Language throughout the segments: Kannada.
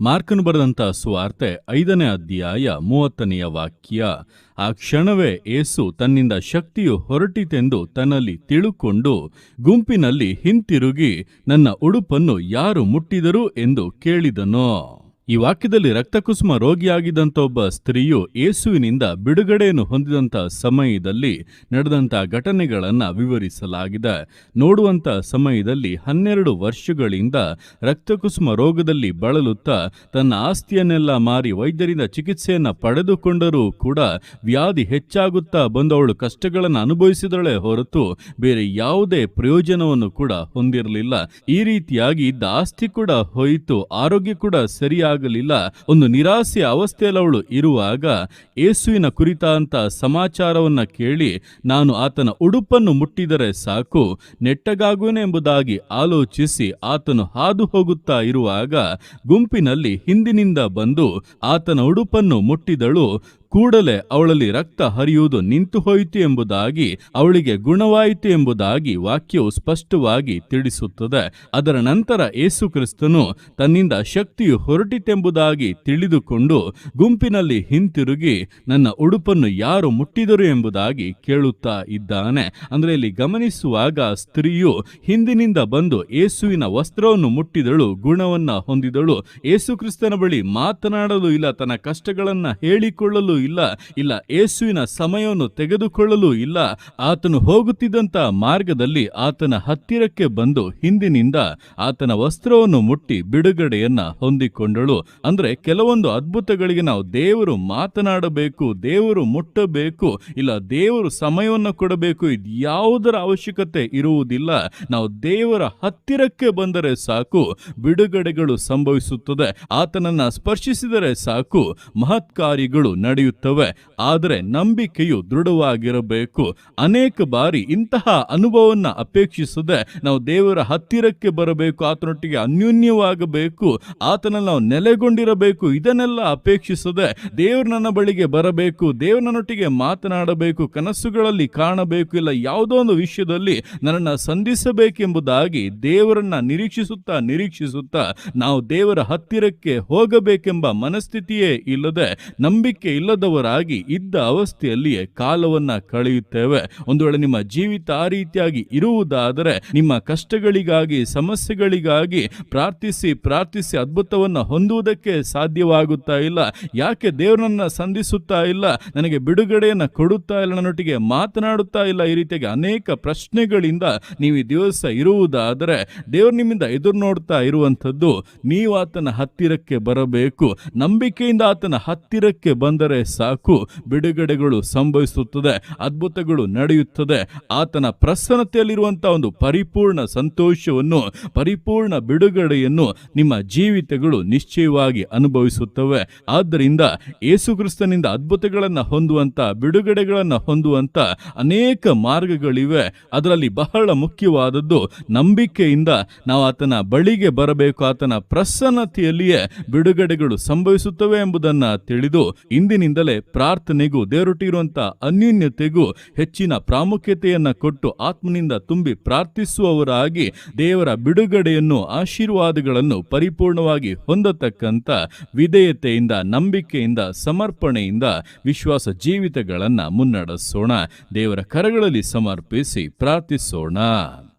ಮಾರ್ಕನು ಬರೆದಂಥ ಸುವಾರ್ತೆ ಐದನೇ ಅಧ್ಯಾಯ ಮೂವತ್ತನೆಯ ವಾಕ್ಯ, ಆ ಕ್ಷಣವೇ ಏಸು ತನ್ನಿಂದ ಶಕ್ತಿಯು ಹೊರಟಿತೆಂದು ತನ್ನಲ್ಲಿ ತಿಳುಕೊಂಡು ಗುಂಪಿನಲ್ಲಿ ಹಿಂತಿರುಗಿ ನನ್ನ ಉಡುಪನ್ನು ಯಾರು ಮುಟ್ಟಿದರು ಎಂದು ಕೇಳಿದನು. ಈ ವಾಕ್ಯದಲ್ಲಿ ರಕ್ತಕುಸುಮ ರೋಗಿಯಾಗಿದ್ದಂಥ ಒಬ್ಬ ಸ್ತ್ರೀಯು ಯೇಸುವಿನಿಂದ ಬಿಡುಗಡೆಯನ್ನು ಹೊಂದಿದಂಥ ಸಮಯದಲ್ಲಿ ನಡೆದಂಥ ಘಟನೆಗಳನ್ನು ವಿವರಿಸಲಾಗಿದೆ. ನೋಡುವಂಥ ಸಮಯದಲ್ಲಿ ಹನ್ನೆರಡು ವರ್ಷಗಳಿಂದ ರಕ್ತಕುಸುಮ ರೋಗದಲ್ಲಿ ಬಳಲುತ್ತಾ ತನ್ನ ಆಸ್ತಿಯನ್ನೆಲ್ಲ ಮಾರಿ ವೈದ್ಯರಿಂದ ಚಿಕಿತ್ಸೆಯನ್ನು ಪಡೆದುಕೊಂಡರೂ ಕೂಡ ವ್ಯಾಧಿ ಹೆಚ್ಚಾಗುತ್ತಾ ಬಂದವಳು ಕಷ್ಟಗಳನ್ನು ಅನುಭವಿಸಿದಳೆ ಹೊರತು ಬೇರೆ ಯಾವುದೇ ಪ್ರಯೋಜನವನ್ನು ಕೂಡ ಹೊಂದಿರಲಿಲ್ಲ. ಈ ರೀತಿಯಾಗಿ ಇದ್ದ ಆಸ್ತಿ ಕೂಡ ಹೋಯಿತು, ಆರೋಗ್ಯ ಕೂಡ ಸರಿಯಾಗಲಿಲ್ಲ ಒಂದು ನಿರಾಸೆಯ ಅವಸ್ಥೆಯಲ್ಲಿ ಇರುವಾಗ ಏಸುವಿನ ಕುರಿತಾಂತ ಸಮಾಚಾರವನ್ನ ಕೇಳಿ ನಾನು ಆತನ ಉಡುಪನ್ನು ಮುಟ್ಟಿದರೆ ಸಾಕು ನೆಟ್ಟಗಾಗುವೆ ಎಂಬುದಾಗಿ ಆಲೋಚಿಸಿ ಆತನು ಹಾದು ಹೋಗುತ್ತಾ ಇರುವಾಗ ಗುಂಪಿನಲ್ಲಿ ಹಿಂದಿನಿಂದ ಬಂದು ಆತನ ಉಡುಪನ್ನು ಮುಟ್ಟಿದಳು. ಕೂಡಲೇ ಅವಳಲ್ಲಿ ರಕ್ತ ಹರಿಯುವುದು ನಿಂತು ಹೋಯಿತು ಎಂಬುದಾಗಿ, ಅವಳಿಗೆ ಗುಣವಾಯಿತು ಎಂಬುದಾಗಿ ವಾಕ್ಯವು ಸ್ಪಷ್ಟವಾಗಿ ತಿಳಿಸುತ್ತದೆ. ಅದರ ನಂತರ ಯೇಸು ಕ್ರಿಸ್ತನು ತನ್ನಿಂದ ಶಕ್ತಿಯು ಹೊರಟಿತೆಂಬುದಾಗಿ ತಿಳಿದುಕೊಂಡು ಗುಂಪಿನಲ್ಲಿ ಹಿಂತಿರುಗಿ, ನನ್ನ ಉಡುಪನ್ನು ಯಾರು ಮುಟ್ಟಿದರು ಎಂಬುದಾಗಿ ಕೇಳುತ್ತಾ ಇದ್ದಾನೆ. ಅಂದರೆ ಇಲ್ಲಿ ಗಮನಿಸುವಾಗ ಸ್ತ್ರೀಯು ಹಿಂದಿನಿಂದ ಬಂದು ಯೇಸುವಿನ ವಸ್ತ್ರವನ್ನು ಮುಟ್ಟಿದಳು, ಗುಣವನ್ನ ಹೊಂದಿದಳು. ಯೇಸು ಕ್ರಿಸ್ತನ ಬಳಿ ಮಾತನಾಡಲು ಇಲ್ಲ, ತನ್ನ ಕಷ್ಟಗಳನ್ನ ಹೇಳಿಕೊಳ್ಳಲು ಇಲ್ಲ ಇಲ್ಲ, ಯೇಸುವಿನ ಸಮಯವನ್ನು ತೆಗೆದುಕೊಳ್ಳಲು ಇಲ್ಲ. ಆತನು ಹೋಗುತ್ತಿದ್ದಂತ ಮಾರ್ಗದಲ್ಲಿ ಆತನ ಹತ್ತಿರಕ್ಕೆ ಬಂದು ಹಿಂದಿನಿಂದ ಆತನ ವಸ್ತ್ರವನ್ನು ಮುಟ್ಟಿ ಬಿಡುಗಡೆಯನ್ನ ಹೊಂದಿಕೊಂಡಳು. ಅಂದ್ರೆ ಕೆಲವೊಂದು ಅದ್ಭುತಗಳಿಗೆ ನಾವು ದೇವರು ಮಾತನಾಡಬೇಕು, ದೇವರು ಮುಟ್ಟಬೇಕು, ಇಲ್ಲ ದೇವರು ಸಮಯವನ್ನು ಕೊಡಬೇಕು, ಇದು ಯಾವುದರ ಅವಶ್ಯಕತೆ ಇರುವುದಿಲ್ಲ. ನಾವು ದೇವರ ಹತ್ತಿರಕ್ಕೆ ಬಂದರೆ ಸಾಕು, ಬಿಡುಗಡೆಗಳು ಸಂಭವಿಸುತ್ತದೆ. ಆತನನ್ನ ಸ್ಪರ್ಶಿಸಿದರೆ ಸಾಕು ಮಹತ್ಕಾರಿಗಳು ನಡೆಯುತ್ತವೆ. ಆದರೆ ನಂಬಿಕೆಯು ದೃಢವಾಗಿರಬೇಕು. ಅನೇಕ ಬಾರಿ ಇಂತಹ ಅನುಭವವನ್ನ ಅಪೇಕ್ಷಿಸದೆ ನಾವು ದೇವರ ಹತ್ತಿರಕ್ಕೆ ಬರಬೇಕು, ಆತನೊಟ್ಟಿಗೆ ಅನ್ಯೋನ್ಯವಾಗಬೇಕು ಆತನಲ್ಲಿ ನಾವು ನೆಲೆಗೊಂಡಿರಬೇಕು, ಇದನ್ನೆಲ್ಲ ಅಪೇಕ್ಷಿಸದೆ ದೇವರು ನನ್ನ ಬಳಿಗೆ ಬರಬೇಕು, ದೇವರು ನನ್ನೊಟ್ಟಿಗೆ ಮಾತನಾಡಬೇಕು, ಕನಸುಗಳಲ್ಲಿ ಕಾಣಬೇಕು, ಇಲ್ಲ ಯಾವುದೋ ಒಂದು ವಿಷಯದಲ್ಲಿ ನನ್ನನ್ನು ಸಂಧಿಸಬೇಕೆಂಬುದಾಗಿ ದೇವರನ್ನ ನಿರೀಕ್ಷಿಸುತ್ತಾ ನಿರೀಕ್ಷಿಸುತ್ತಾ ನಾವು ದೇವರ ಹತ್ತಿರಕ್ಕೆ ಹೋಗಬೇಕೆಂಬ ಮನಸ್ಥಿತಿಯೇ ಇಲ್ಲದೆ ನಂಬಿಕೆ ಇಲ್ಲದವರಾಗಿ ಇದ್ದ ಅವಸ್ಥೆಯಲ್ಲಿಯೇ ಕಾಲವನ್ನ ಕಳೆಯುತ್ತೇವೆ. ಒಂದು ವೇಳೆ ನಿಮ್ಮ ಜೀವಿತ ಆ ರೀತಿಯಾಗಿ ಇರುವುದಾದರೆ ನಿಮ್ಮ ಕಷ್ಟಗಳಿಗಾಗಿ, ಸಮಸ್ಯೆಗಳಿಗಾಗಿ ಪ್ರಾರ್ಥಿಸಿ ಪ್ರಾರ್ಥಿಸಿ ಅದ್ಭುತವನ್ನ ಹೊಂದುವುದಕ್ಕೆ ಸಾಧ್ಯವಾಗುತ್ತಾ ಇಲ್ಲ. ಯಾಕೆ ದೇವರನ್ನ ಸಂಧಿಸುತ್ತಾ ಇಲ್ಲ? ನನಗೆ ಬಿಡುಗಡೆಯನ್ನ ಕೊಡುತ್ತಾ ಇಲ್ಲ, ನನ್ನೊಟ್ಟಿಗೆ ಮಾತನಾಡುತ್ತಾ ಇಲ್ಲ. ಈ ರೀತಿಯಾಗಿ ಅನೇಕ ಪ್ರಶ್ನೆಗಳಿಂದ ನೀವು ಈ ದಿವಸ ಇರುವುದಾದರೆ ದೇವರು ನಿಮ್ಮಿಂದ ಎದುರು ನೋಡ್ತಾ ಇರುವಂಥದ್ದು, ನೀವು ಆತನ ಹತ್ತಿರಕ್ಕೆ ಬರಬೇಕು. ನಂಬಿಕೆಯಿಂದ ಆತನ ಹತ್ತಿರಕ್ಕೆ ಬಂದರೆ ಸಾಕು. ಬಿಡುಗಡೆಗಳು ಸಂಭವಿಸುತ್ತದೆ, ಅದ್ಭುತಗಳು ನಡೆಯುತ್ತದೆ. ಆತನ ಪ್ರಸನ್ನತೆಯಲ್ಲಿರುವಂತಹ ಒಂದು ಪರಿಪೂರ್ಣ ಸಂತೋಷವನ್ನು, ಪರಿಪೂರ್ಣ ಬಿಡುಗಡೆಯನ್ನು ನಿಮ್ಮ ಜೀವಿತಗಳು ನಿಶ್ಚಯವಾಗಿ ಅನುಭವಿಸುತ್ತವೆ. ಆದ್ದರಿಂದ ಯೇಸುಕ್ರಿಸ್ತನಿಂದ ಅದ್ಭುತಗಳನ್ನು ಹೊಂದುವಂತ ಬಿಡುಗಡೆಗಳನ್ನು ಹೊಂದುವಂತ ಅನೇಕ ಮಾರ್ಗಗಳಿವೆ. ಅದರಲ್ಲಿ ಬಹಳ ಮುಖ್ಯವಾದದ್ದು ನಂಬಿಕೆಯಿಂದ ನಾವು ಆತನ ಬಳಿಗೆ ಬರಬೇಕು. ಆತನ ಪ್ರಸನ್ನತೆಯಲ್ಲಿಯೇ ಬಿಡುಗಡೆಗಳು ಸಂಭವಿಸುತ್ತವೆ ಎಂಬುದನ್ನ ತಿಳಿದು ಇಂದಿನಿಂದಲೇ ಪ್ರಾರ್ಥನೆಗೂ ದೇವರೊಟ್ಟಿರುವಂತ ಅನ್ಯೂನ್ಯತೆಗೂ ಹೆಚ್ಚಿನ ಪ್ರಾಮುಖ್ಯತೆಯನ್ನ ಕೊಟ್ಟು ಆತ್ಮನಿಂದ ತುಂಬಿ ಪ್ರಾರ್ಥಿಸುವವರಾಗಿ ದೇವರ ಬಿಡುಗಡೆಯನ್ನು ಆಶೀರ್ವಾದಗಳನ್ನು ಪರಿಪೂರ್ಣವಾಗಿ ಹೊಂದತಕ್ಕಂಥ ವಿಧೇಯತೆಯಿಂದ, ನಂಬಿಕೆಯಿಂದ, ಸಮರ್ಪಣೆಯಿಂದ ವಿಶ್ವಾಸ ಜೀವಿತಗಳನ್ನು ಮುನ್ನಡೆಸೋಣ. ದೇವರ ಕರಗಳಲ್ಲಿ ಸಮರ್ಪಿಸಿ ಪ್ರಾರ್ಥಿಸೋಣ.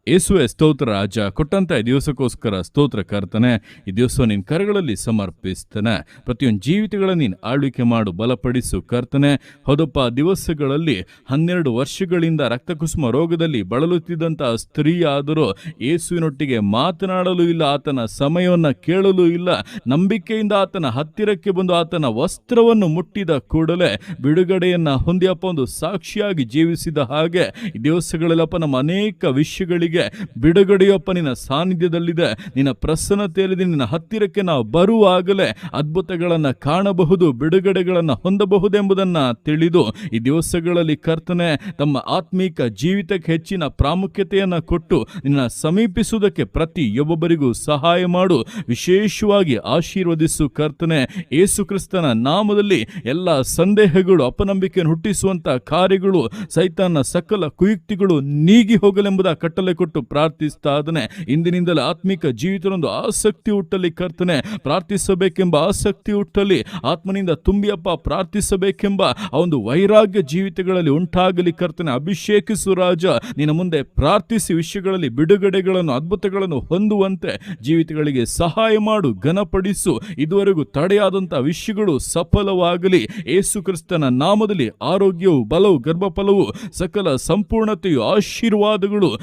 ಯೇಸುವೆ ಸ್ತೋತ್ರ ರಾಜ, ಕೊಟ್ಟಂತ ದಿವಸಕ್ಕೋಸ್ಕರ ಸ್ತೋತ್ರ ಕರ್ತನೆ, ಈ ದಿವಸ ನಿನ್ನ ಕರಗಳಲ್ಲಿ ಸಮರ್ಪಿಸ್ತಾನೆ. ಪ್ರತಿಯೊಂದು ಜೀವಿತಗಳ ನೀನು ಆಳ್ವಿಕೆ ಮಾಡು, ಬಲಪಡಿಸು ಕರ್ತನೆ. ಹೌದಪ್ಪ ದಿವಸಗಳಲ್ಲಿ, ಹನ್ನೆರಡು ವರ್ಷಗಳಿಂದ ರಕ್ತಕುಸುಮ ರೋಗದಲ್ಲಿ ಬಳಲುತ್ತಿದ್ದಂತಹ ಸ್ತ್ರೀಯಾದರೂ ಯೇಸುವಿನೊಟ್ಟಿಗೆ ಮಾತನಾಡಲು ಇಲ್ಲ, ಆತನ ಸಮಯವನ್ನು ಕೇಳಲು ಇಲ್ಲ. ನಂಬಿಕೆಯಿಂದ ಆತನ ಹತ್ತಿರಕ್ಕೆ ಬಂದು ಆತನ ವಸ್ತ್ರವನ್ನು ಮುಟ್ಟಿದ ಕೂಡಲೇ ಬಿಡುಗಡೆಯನ್ನ ಹೊಂದಿಯಪ್ಪ, ಒಂದು ಸಾಕ್ಷಿಯಾಗಿ ಜೀವಿಸಿದ ಹಾಗೆ ದಿವಸಗಳಲ್ಲಪ್ಪ ನಮ್ಮ ಅನೇಕ ವಿಷಯಗಳಿಗೆ ಬಿಡುಗಡೆಯಪ್ಪ ನಿನ್ನ ಸಾನ್ನಿಧ್ಯದಲ್ಲಿದೆ. ನಿನ್ನ ಪ್ರಸನ್ನತೆಯಲ್ಲಿದೆ. ನಿನ್ನ ಹತ್ತಿರಕ್ಕೆ ನಾವು ಬರುವಾಗಲೇ ಅದ್ಭುತಗಳನ್ನು ಕಾಣಬಹುದು, ಬಿಡುಗಡೆಗಳನ್ನು ಹೊಂದಬಹುದೆಂಬುದನ್ನು ತಿಳಿದು ಈ ದಿವಸಗಳಲ್ಲಿ ಕರ್ತನೆ ತಮ್ಮ ಆತ್ಮೀಕ ಜೀವಿತಕ್ಕೆ ಹೆಚ್ಚಿನ ಪ್ರಾಮುಖ್ಯತೆಯನ್ನು ಕೊಟ್ಟು ನಿನ್ನ ಸಮೀಪಿಸುವುದಕ್ಕೆ ಪ್ರತಿಯೊಬ್ಬೊಬ್ಬರಿಗೂ ಸಹಾಯ ಮಾಡು. ವಿಶೇಷವಾಗಿ ಆಶೀರ್ವದಿಸು ಕರ್ತನೆ. ಯೇಸು ಕ್ರಿಸ್ತನ ನಾಮದಲ್ಲಿ ಎಲ್ಲ ಸಂದೇಹಗಳು, ಅಪನಂಬಿಕೆಯನ್ನು ಹುಟ್ಟಿಸುವಂತ ಕಾರ್ಯಗಳು ಸೈತಾನ ಸಕಲ ಕುಯುಕ್ತಿಗಳು ನೀಗಿ ಹೋಗಲೆಂಬುದ ಕಟ್ಟಲೆ ಕೊಟ್ಟು ಕೊಟ್ಟು ಪ್ರಾರ್ಥಿಸ್ತಾ ಇದ್ದಾನೆ. ಇಂದಿನಿಂದಲೇ ಆತ್ಮಿಕ ಜೀವಿತದೊಂದು ಆಸಕ್ತಿ ಹುಟ್ಟಲಿ ಕರ್ತನೆ. ಪ್ರಾರ್ಥಿಸಬೇಕೆಂಬ ಆಸಕ್ತಿ ಹುಟ್ಟಲಿ. ಆತ್ಮನಿಂದ ತುಂಬಿಯಪ್ಪ ಪ್ರಾರ್ಥಿಸಬೇಕೆಂಬ ಆ ಒಂದು ವೈರಾಗ್ಯ ಜೀವಿತಗಳಲ್ಲಿ ಉಂಟಾಗಲಿ ಕರ್ತನೆ. ಅಭಿಷೇಕಿಸು ರಾಜ. ನಿನ್ನ ಮುಂದೆ ಪ್ರಾರ್ಥಿಸಿ ವಿಷಯಗಳಲ್ಲಿ ಬಿಡುಗಡೆಗಳನ್ನು, ಅದ್ಭುತಗಳನ್ನು ಹೊಂದುವಂತೆ ಜೀವಿತಗಳಿಗೆ ಸಹಾಯ ಮಾಡು, ಘನಪಡಿಸು. ಇದುವರೆಗೂ ತಡೆಯಾದಂಥ ವಿಷಯಗಳು ಸಫಲವಾಗಲಿ. ಏಸು ಕ್ರಿಸ್ತನ ನಾಮದಲ್ಲಿ ಆರೋಗ್ಯವು, ಬಲವು, ಗರ್ಭಫಲವು, ಸಕಲ ಸಂಪೂರ್ಣತೆಯು, ಆಶೀರ್ವಾದಗಳು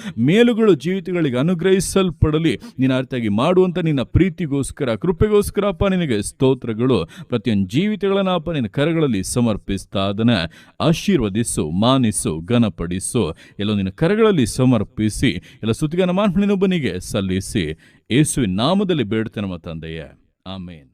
ಮೇಲುಗಳು ಜೀವಿತಗಳಿಗೆ ಅನುಗ್ರಹಿಸಲ್ಪಡಲಿ. ನಿನ್ನ ಅರ್ಥಾಗಿ ಮಾಡುವಂತ ನಿನ್ನ ಪ್ರೀತಿಗೋಸ್ಕರ ಕೃಪೆಗೋಸ್ಕರ ಅಪ್ಪ ನಿನಗೆ ಸ್ತೋತ್ರಗಳು. ಪ್ರತಿಯೊಂದು ಜೀವಿತಗಳನ್ನಪ್ಪ ನಿನ್ನ ಕರಗಳಲ್ಲಿ ಸಮರ್ಪಿಸ್ತಾ ಅದನ್ನು ಆಶೀರ್ವದಿಸು, ಮಾನಿಸು, ಘನಪಡಿಸು. ಎಲ್ಲೋ ನಿನ್ನ ಕರಗಳಲ್ಲಿ ಸಮರ್ಪಿಸಿ, ಎಲ್ಲ ಸುತ್ತಿಗನ ಮಾನ್ಪನಿನೊಬ್ಬನಿಗೆ ಸಲ್ಲಿಸಿ. ಯೇಸುವಿನ ನಾಮದಲ್ಲಿ ಬೇಡ್ತೇನೆ ನಮ್ಮ ತಂದೆಯೇ. ಆಮೇನ್.